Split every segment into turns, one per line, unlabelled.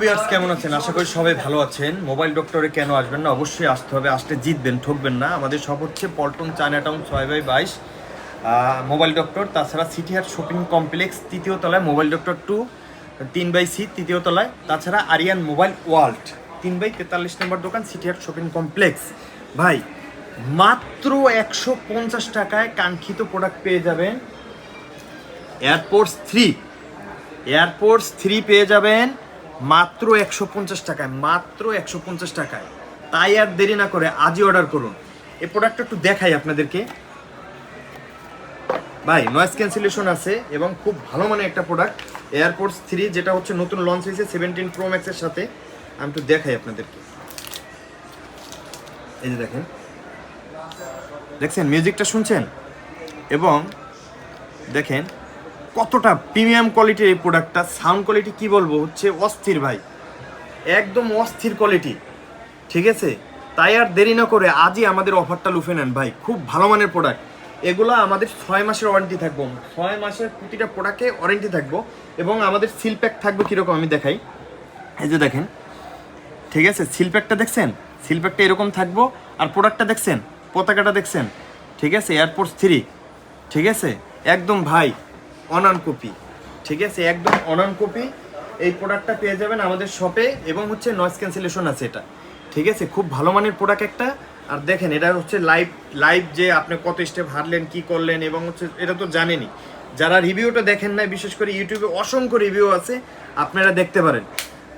Viewers কেমন আছেন? আশা করি সবাই ভালো আছেন। মোবাইল ডক্টরে কেন আসবেন না? অবশ্যই আসতে হবে। আসলে জিতবেন, ঠকবেন না। আমাদের সব হচ্ছে পল্টন চায়না টাউন ছয় বাই বাইশ। মোবাইল ডক্টর, তাছাড়া সিটি হাট শপিং কমপ্লেক্স, তৃতীয় তলায় মোবাইল ডক্টর টু, তিন বাই সি, তৃতীয় তলায়। তাছাড়া আরিয়ান মোবাইল ওয়ার্ল্ড, তিন বাই তেতাল্লিশ নম্বর দোকান, সিটি হাট শপিং কমপ্লেক্স। ভাই, মাত্র একশো পঞ্চাশ টাকায় কাঙ্ক্ষিত প্রোডাক্ট পেয়ে যাবেন। এয়ারপোর্টস থ্রি এয়ারপোর্টস থ্রি পেয়ে যাবেন। মাত্র একশো পঞ্চাশ টাকায়, মাত্র একশো পঞ্চাশ টাকায়। তাই আর দেরি না করে আজই অর্ডার করুন। এই প্রোডাক্টটা একটু দেখাই আপনাদেরকে। ভাই নয়েজ ক্যান্সেলেশন আছে এবং খুব ভালো মানে একটা প্রোডাক্ট এয়ারপোর্টস থ্রি যেটা হচ্ছে নতুন লঞ্চ হয়েছে সেভেন্টিন প্রো ম্যাক্সের সাথে। আমি একটু দেখাই আপনাদেরকে। এই যে দেখেন। দেখছেন মিউজিকটা শুনছেন? এবং দেখেন কতটা প্রিমিয়াম কোয়ালিটির এই প্রোডাক্টটা সাউন্ড কোয়ালিটি কি বলব? হচ্ছে অস্থির ভাই। একদম অস্থির কোয়ালিটি ঠিক আছে? তাই আর দেরি না করে আজই আমাদের অফারটা লুফে নেন ভাই। খুব ভালো মানের প্রোডাক্ট এগুলো আমাদের ছয় মাসের ওয়ারেন্টি থাকব। ছয় মাসের প্রতিটা প্রোডাক্টে ওয়ারেন্টি থাকব এবং আমাদের সিল প্যাক থাকবে কীরকম আমি দেখাই। এই যে দেখেন। ঠিক আছে? সিল প্যাকটা দেখছেন? সিল প্যাকটা এরকম থাকব। আর প্রোডাক্টটা দেখছেন? পতাকাটা দেখছেন? ঠিক আছে? এয়ারপোর্টস থ্রি ঠিক আছে? একদম ভাই। অনান কপি। ঠিক আছে? একদম অনান কপি। এই প্রোডাক্টটা পেয়ে যাবেন আমাদের শপে এবং হচ্ছে নয়েজ ক্যান্সেলেশন আছে এটা। ঠিক আছে? খুব ভালো মানের প্রোডাক্ট একটা। আর দেখেন, এটা হচ্ছে লাইভ লাইভ যে আপনি কত স্টেপ হারলেন কি করলেন এবং হচ্ছে, এটা তো জানেনই। যারা রিভিউটা দেখেন না বিশেষ করে ইউটিউবে অসংখ্য রিভিউ আছে, আপনারা দেখতে পারেন।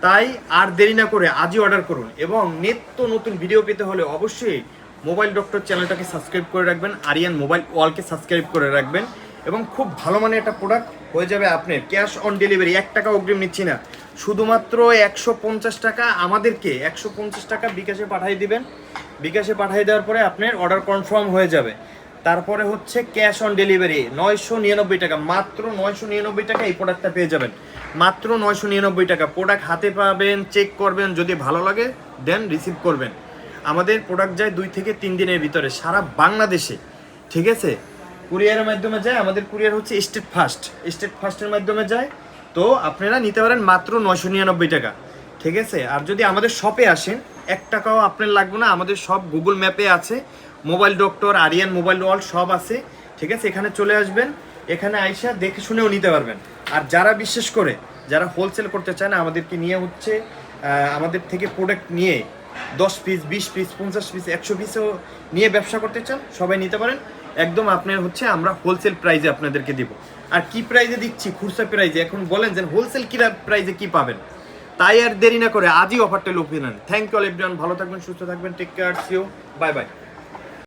তাই আর দেরি না করে আজই অর্ডার করুন এবং নিত্য নতুন ভিডিও পেতে হলে অবশ্যই মোবাইল ডক্টর চ্যানেলটাকে সাবস্ক্রাইব করে রাখবেন আরিয়ান মোবাইল ওয়ালকে সাবস্ক্রাইব করে রাখবেন। এবং খুব ভালো মানের একটা প্রোডাক্ট হয়ে যাবে আপনার। ক্যাশ অন ডেলিভারি এক টাকা অগ্রিম নিচ্ছি না। শুধুমাত্র একশো পঞ্চাশ টাকা আমাদেরকে, একশো পঞ্চাশ টাকা বিকাশে পাঠিয়ে দিবেন। বিকাশে পাঠিয়ে দেওয়ার পরে আপনার অর্ডার কনফার্ম হয়ে যাবে। তারপরে হচ্ছে ক্যাশ অন ডেলিভারি নয়শো নিরানব্বই টাকা। মাত্র নয়শো নিরানব্বই টাকা এই প্রোডাক্টটা পেয়ে যাবেন। মাত্র নয়শো নিরানব্বই টাকা। প্রোডাক্ট হাতে পাবেন চেক করবেন, যদি ভালো লাগে দেন রিসিভ করবেন। আমাদের প্রোডাক্ট যায় দুই থেকে তিন দিনের ভিতরে, সারা বাংলাদেশে। ঠিক আছে? কুরিয়ারের মাধ্যমে যায়, আমাদের কুরিয়ার হচ্ছে স্টেট ফার্স্ট স্টেট ফার্স্টের মাধ্যমে যায়। তো আপনারা নিতে পারেন মাত্র নয়শো নিরানব্বই টাকা। ঠিক আছে? আর যদি আমাদের শপে আসেন, এক টাকাও আপনার লাগবে না। আমাদের সব গুগল ম্যাপে আছে mobile doctor Aryan mobile world সব আছে। ঠিক আছে? এখানে চলে আসবেন। এখানে আইসা দেখে শুনেও নিতে পারবেন। আর যারা বিশেষ করে, যারা হোলসেল করতে চায় না, আমাদেরকে নিয়ে হচ্ছে আমাদের থেকে প্রোডাক্ট নিয়ে দশ পিস বিশ পিস পঞ্চাশ পিস একশো পিসও নিয়ে ব্যবসা করতে চান, সবাই নিতে পারেন। একদম আপনার হচ্ছে আমরা হোলসেল প্রাইজে আপনাদেরকে দিব। আর কি প্রাইজে দিচ্ছি? খুরসা প্রাইজে এখন বলেন যে হোলসেল কী প্রাইজে কি পাবেন? তাই আর দেরি না করে আজই অফারটা লোভ নেন। থ্যাংক ইউ অল এভরিওয়ান ভালো থাকবেন, সুস্থ থাকবেন। Take care see you bye bye